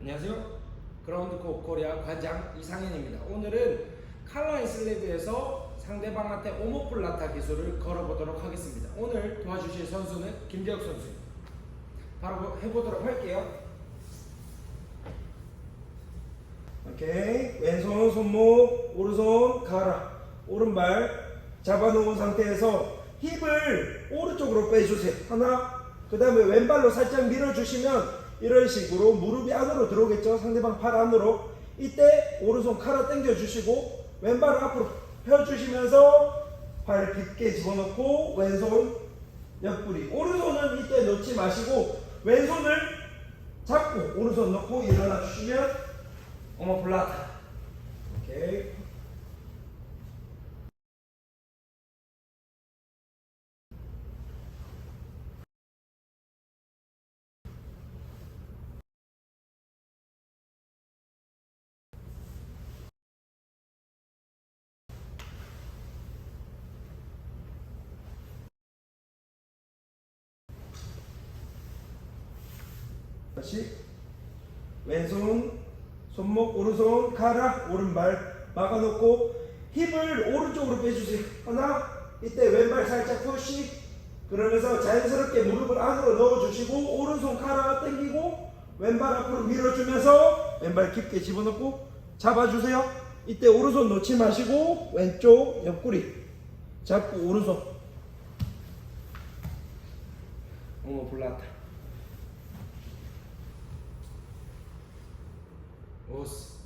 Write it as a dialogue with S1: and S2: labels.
S1: 안녕하세요. 그라운드코 코리아 관장 이상현입니다. 오늘은 칼라 인 슬랩에서 상대방한테 오모플라타 기술을 걸어보도록 하겠습니다. 오늘 도와주실 선수는 김재혁 선수입니다. 바로 해보도록 할게요. 오케이. 왼손 손목, 오른손 가라. 오른발 잡아놓은 상태에서 힙을 오른쪽으로 빼주세요. 하나. 그 다음에 왼발로 살짝 밀어주시면 이런 식으로 무릎이 안으로 들어오겠죠. 상대방 팔 안으로. 이때 오른손 칼을 당겨주시고 왼발을 앞으로 펴주시면서 팔 깊게 집어넣고 왼손 옆구리. 오른손은 이때 넣지 마시고 왼손을 잡고 오른손 넣고 일어나 주시면 어머 플라타. 오케이. 다시. 왼손 손목 오른손 가라. 오른발 막아놓고 힙을 오른쪽으로 빼주세요. 하나 이때 왼발 살짝 푸시. 그러면서 자연스럽게 무릎을 안으로 넣어주시고 오른손 가라 당기고 왼발 앞으로 밀어주면서 왼발 깊게 집어넣고 잡아주세요. 이때 오른손 놓지 마시고 왼쪽 옆구리 잡고 오른손. 어머 불났다 오스